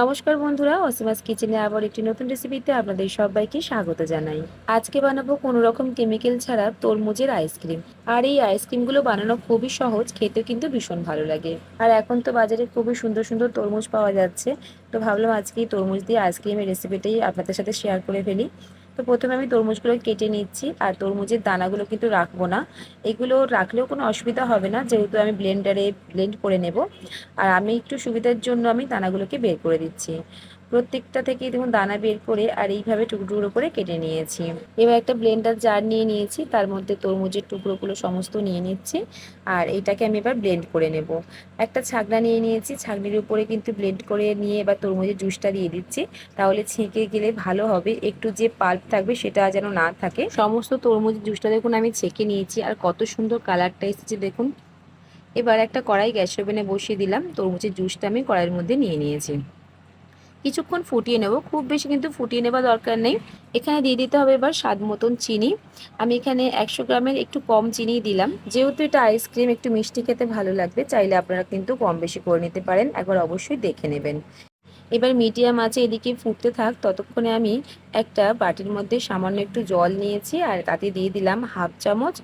নমস্কার বন্ধুরা, অসীমাস কিচেনে আবার একটি নতুন রেসিপিতে আপনাদের সবাইকে স্বাগত জানাই। আজকে বানাবো কোনো রকম কেমিক্যাল ছাড়া তরমুজের আইসক্রিম আর এই আইসক্রিমগুলো বানানো খুবই সহজ, খেতে কিন্তু ভীষণ ভালো লাগে। আর এখন তো বাজারে খুবই সুন্দর সুন্দর তরমুজ পাওয়া যাচ্ছে। তো ভাবলাম আজকে তরমুজ দিয়ে আইসক্রিমের রেসিপিটাই আপনাদের সাথে শেয়ার করে ফেলি। তো প্রথমে আমি তরমুজগুলো কেটে নিচ্ছি, আর তরমুজের দানাগুলো কিন্তু রাখব না। এগুলো রাখলেও কোনো অসুবিধা হবে না, যেহেতু আমি ব্লেন্ডারে ব্লেন্ড করে নেব। আর আমি একটু সুবিধার জন্য আমি দানাগুলোকে বের করে দিচ্ছি। প্রত্যেকটা থেকে দেখুন দানা বের করে আর এইভাবে টুকরো করে কেটে নিয়েছি। এবার একটা ব্লেন্ডার জার নিয়ে নিয়েছি, তার মধ্যে তরমুজের টুকরোগুলো সমস্ত নিয়ে নিচ্ছি আর এটাকে আমি এবার ব্লেন্ড করে নেব। একটা ছাগনা নিয়ে নিয়েছি ছাগনির উপরে কিন্তু ব্লেন্ড করে নিয়ে এবার তরমুজের জুসটা দিয়ে দিচ্ছি। তাহলে ছেঁকে গেলে ভালো হবে, একটু যে পাল্প থাকবে সেটা যেন না থাকে। সমস্ত তরমুজের জুসটা দেখুন আমি ছেঁকে নিয়েছি আর কত সুন্দর কালারটা এসেছে দেখুন। এবার একটা কড়াই গ্যাস ওভেনে বসিয়ে দিলাম, তরমুজের জুসটা আমি কড়াইয়ের মধ্যে নিয়ে নিয়েছি। কিছুক্ষণ ফুটিয়ে নেব। খুব বেশি কিন্তু ফুটিয়ে নেওয়া দরকার নেই। এখানে দিয়ে দিতে হবে এবার স্বাদ মতন চিনি। আমি এখানে একশো গ্রামের একটু কম চিনি দিলাম। যেহেতু এটা আইসক্রিম একটু মিষ্টি খেতে ভালো লাগবে, চাইলে আপনারা কিন্তু কম বেশি করে নিতে পারেন। একবার অবশ্যই দেখে নেবেন। এবার মিডিয়াম আছে, এদিকে ফুটতে থাক। ততক্ষণে আমি একটা বাটির মধ্যে সামান্য একটু জল নিয়েছি আর তাতে দিয়ে দিলাম হাফ চামচ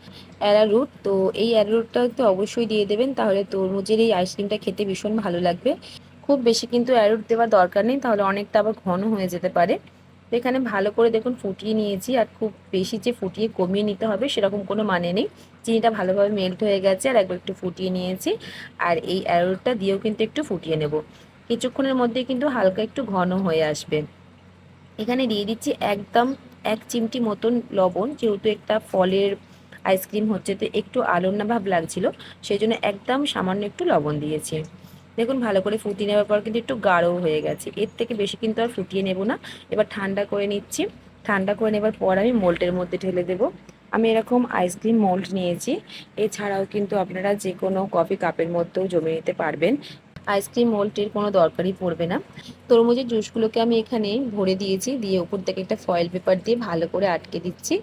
অ্যারারুট তো এই অ্যারারুটটা তো অবশ্যই দিয়ে দেবেন, তাহলে তরমুজের এই আইসক্রিমটা খেতে ভীষণ ভালো লাগবে। খুব বেশি কিন্তু অ্যারুট দেওয়ার দরকার নেই, তাহলে অনেকটা আবার ঘন হয়ে যেতে পারে। তো এখানে ভালো করে দেখুন ফুটিয়ে নিয়েছি, আর খুব বেশি যে ফুটিয়ে কমিয়ে নিতে হবে সেরকম কোনো মানে নেই। চিনিটা ভালোভাবে মেল্ট হয়ে গেছে, আর একবার একটু ফুটিয়ে নিয়েছি, আর এই অ্যারোটটা দিয়েও কিন্তু একটু ফুটিয়ে নেব। কিছুক্ষণের মধ্যে কিন্তু হালকা একটু ঘন হয়ে আসবে। এখানে দিয়ে দিচ্ছি একদম এক চিমটি মতন লবণ, যেহেতু একটা ফলের আইসক্রিম হচ্ছে, তো একটু আলোনা ভাব লাগছিল সেই জন্য একদম সামান্য একটু লবণ দিয়েছি। দেখুন, ভালো করে ফুটিয়ে নেওয়ার পর কিন্তু একটু গাঢ় হয়ে গেছে। এর থেকে বেশি কিন্তু আর ফুটিয়ে নেব না। এবার ঠান্ডা করে নিচ্ছি। ঠান্ডা করে নেবার পর আমি মোল্টের মধ্যে ঢেলে দেবো। আমি এরকম আইসক্রিম মোল্ড নিয়েছি। এছাড়াও কিন্তু আপনারা যে কোনো কফি কাপের মধ্যেও জমে নিতে পারবেন। আইসক্রিম, মোল্টের কোনো দরকারই পড়বে না। তরমুজের জুসগুলোকে আমি এখানে ভরে দিয়েছি, দিয়ে উপর থেকে একটা ফয়েল পেপার দিয়ে ভালো করে আটকে দিচ্ছি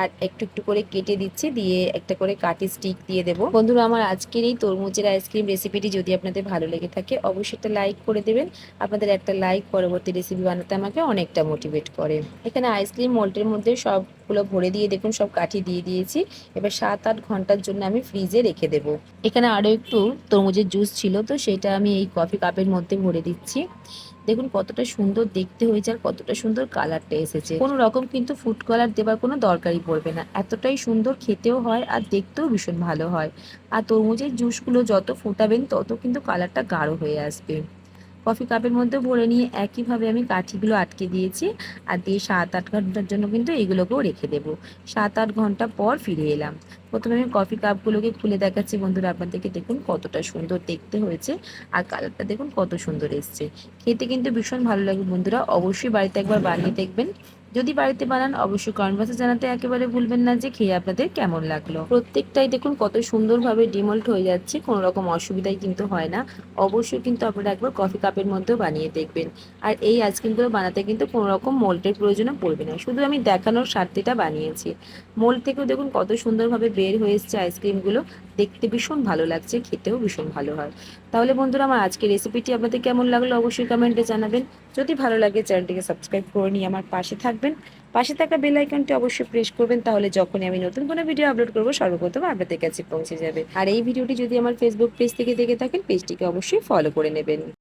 আর একটু একটু করে কেটে দিচ্ছি, দিয়ে একটা করে কাটি স্টিক দিয়ে দেবো। বন্ধুরা, আমার আজকের এই তরমুজের আইসক্রিম রেসিপিটি যদি আপনাদের ভালো লেগে থাকে, অবশ্যই একটা লাইক করে দেবেন। আপনাদের একটা লাইক পরবর্তী রেসিপি বানাতে আমাকে অনেকটা মোটিভেট করে। এখানে আইসক্রিম, মোল্টের মধ্যে সবগুলো ভরে দিয়ে দেখুন সব কাঠি দিয়ে দিয়েছি। এবার সাত আট ঘণ্টার জন্য আমি ফ্রিজে রেখে দেবো। এখানে আরও একটু তরমুজের জুস ছিল, তো সেটা আমি এই কফি কাপের মধ্যে ভরে দিচ্ছি। দেখুন কতটা সুন্দর দেখতে হয়েছে আর কতটা সুন্দর কালারটা এসেছে। কোনো রকম কিন্তু ফুড কালার দেওয়ার কোনো দরকারই পড়বে না। এতটাই সুন্দর খেতেও হয় আর দেখতেও ভীষণ ভালো হয়। আর তরমুজের জুসগুলো যত ফোটাবেন তত কিন্তু কালারটা গাঢ় হয়ে আসবে। কফি কাপের মধ্যে ভরে নিয়ে একইভাবে আমি কাঠিগুলো আটকে দিয়েছি আর দিয়ে সাত আট ঘণ্টার জন্য কিন্তু এগুলোকেও রেখে দেব। সাত আট ঘণ্টা পর ফিরে এলাম। প্রথমে আমি কফি কাপগুলোকে খুলে দেখাচ্ছি। বন্ধুরা, আপনাদেরকে দেখুন কতটা সুন্দর দেখতে হয়েছে আর কালারটা দেখুন কত সুন্দর এসছে। খেতে কিন্তু ভীষণ ভালো লাগে বন্ধুরা। অবশ্যই বাড়িতে একবার বানিয়ে দেখবেন। যদি বাড়িতে বানান, অবশ্যই কনভার্সে জানাতে একেবারে ভুলবেন না যে খেয়ে আপনাদের কেমন লাগল। প্রত্যেকটাই দেখুন, কত সুন্দরভাবে ডিমল্ট হয়ে যাচ্ছে কোনো রকম অসুবিধাই কিন্তু হয় না। অবশ্যই কিন্তু আপনারা একবার কফি কাপের মধ্যেও বানিয়ে দেখবেন। আর এই আইসক্রিমগুলো বানাতে কিন্তু কোনো রকম মোল্টের প্রয়োজনও পড়বে না। শুধু আমি দেখানোর স্বার্থেটা বানিয়েছি। মোল্ড থেকেও দেখুন, কত সুন্দরভাবে বের হয়ে এসছে আইসক্রিমগুলো দেখতে ভীষণ ভালো লাগছে, খেতেও ভীষণ ভালো হয়। তাহলে বন্ধুরা, আমার আজকের রেসিপিটি আপনাদের কেমন লাগল অবশ্যই কমেন্টে জানাবেন। যদি ভালো লাগে চ্যানেলটিকে সাবস্ক্রাইব করে নিয়ে আমার পাশে থাকবেন। পাশে থাকা বেল আইকনটি অবশ্যই প্রেস করবেন, তাহলে যখনই আমি নতুন কোনো ভিডিও আপলোড করব, সর্বপ্রথম আপনাদের কাছে পৌঁছে যাবে। আর এই ভিডিওটি যদি আমার ফেসবুক পেজ থেকে দেখে থাকেন পেজটিকে অবশ্যই ফলো করে নেবেন।